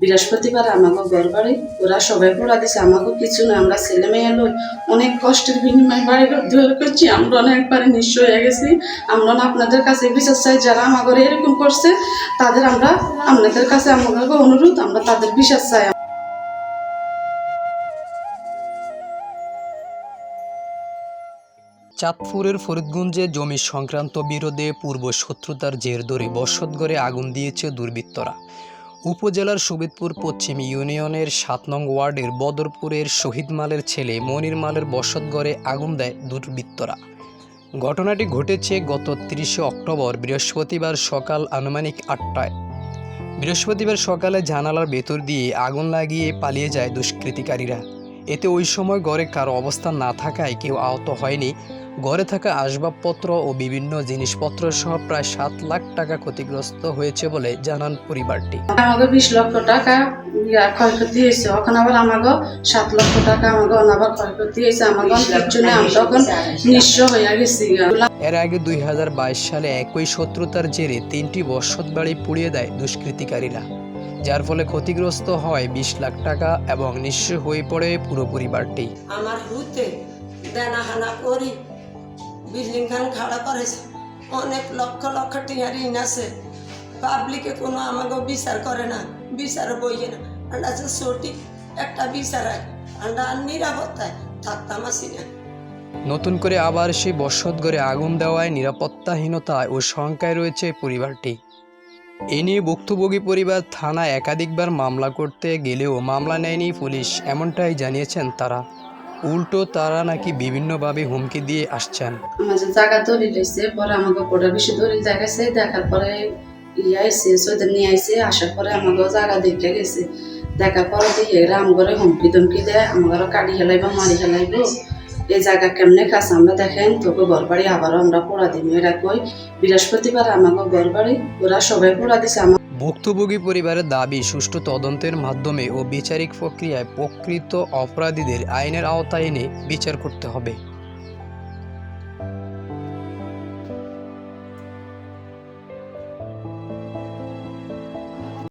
বৃহস্পতিবার আমাকে ঘর বাড়ি ওরা সবাই পড়া দিছে, আমাকে কিছু না, আমরা ছেলে মেয়ে লই অনেক কষ্টের বিনিময়ে বাড়ি দুয়ার করছি, আমরা না একবারে নিঃস্ব হয়ে গেছি। আমরা না আপনাদের কাছে বিচার চাই, যারা আমাকে এরকম করছে, তাদের আমরা, আপনাদের কাছে আমাকে অনুরোধ, আমরা তাদের বিশ্বাস চাই। চাঁদপুরের ফরিদগঞ্জে জমি সংক্রান্ত বিরোধে পূর্ব শত্রুতার জের ধরে বসতঘরে আগুন দিয়েছে দুর্বৃত্তরা। উপজেলার সুবিদপুর পশ্চিম ইউনিয়নের সাত নং ওয়ার্ডের বদরপুরের শহীদ মালের ছেলে মনির মালের বসতঘরে আগুন দেয় দুর্বৃত্তরা। ঘটনাটি ঘটেছে গত তিরিশে অক্টোবর বৃহস্পতিবার সকাল আনুমানিক আটটায়। বৃহস্পতিবার সকালে জানালার ভেতর দিয়ে আগুন লাগিয়ে পালিয়ে যায় দুষ্কৃতিকারীরা। এতে ওই সময় ঘরে কারও অবস্থান না থাকায় কেউ আহত হয়নি। ঘরে থাকা আসবাবপত্র ও বিভিন্ন জিনিসপত্র সহ প্রায় সাত লাখ টাকা ক্ষতিগ্রস্ত হয়েছে বলে জানান পরিবারটি। আমাকে বিশ লক্ষ টাকা ক্ষয়ক্ষতি হয়েছে। ওখানে আবার আমাকে সাত লক্ষ টাকা আমাকে আবার ক্ষয়ক্ষতি হয়েছে। আমাকে নিঃস্ব হয়ে গেছি। এর আগে দুই হাজার বাইশ সালে একই শত্রুতার জেরে তিনটি বসত বাড়ি পুড়িয়ে দেয় দুষ্কৃতিকারীরা। যার ফলে ক্ষতিগ্রস্ত হয় বিশ লাখ টাকা এবং নিঃস্ব হয়ে পড়ে পুরো পরিবারটি। আমার হুতে দেনা হানা করি বিল্ডিং খান খাড়া করেছে। অনেক লক্ষ লক্ষ টিয়া ঋণ আছে। পাবলিকে কোনো আমাকে বিচার করে না বিচার বইয়ে না। আমরা আছে সঠিক একটা বিচার হয় আমরা নিরাপত্তায় থাকতাম আসি না। নতুন করে আবার সেই বসতঘরে আগুন দেওয়ায় নিরাপত্তাহীনতায় ও শঙ্কায় রয়েছে পরিবারটি। এ নিয়ে ভুক্তভোগী পরিবার থানায় একাধিকবার মামলা করতে গেলেও মামলা নেয়নি পুলিশ, এমনটাই জানিয়েছেন তারা। উল্টো তারা নাকি বিভিন্নভাবে হুমকি দিয়ে আসছেন। জায়গা পরে আমাকে বেশি দেখার পরে ইয়ে আইসে নিয়ে আইসে আসার পরে আমাকে জায়গা গেছে। দেখার পরে দিয়ে এরা আমগরে হুমকি দেয়, আমাকে কাটি মারি এই জায়গা কেমনে কাজ আমরা দেখেন, তোকে ঘর বাড়ি আবারও আমরা পোড়া এরা কই, বৃহস্পতিবার আমাকে ঘর বাড়ি ওরা সবাই পোড়া দিছে আমার ভুক্তভোগী পরিবারের দাবি, সুষ্ঠু তদন্তের মাধ্যমে ও বিচারিক প্রক্রিয়ায় প্রকৃত অপরাধীদের আইনের আওতায় এনে বিচার করতে হবে।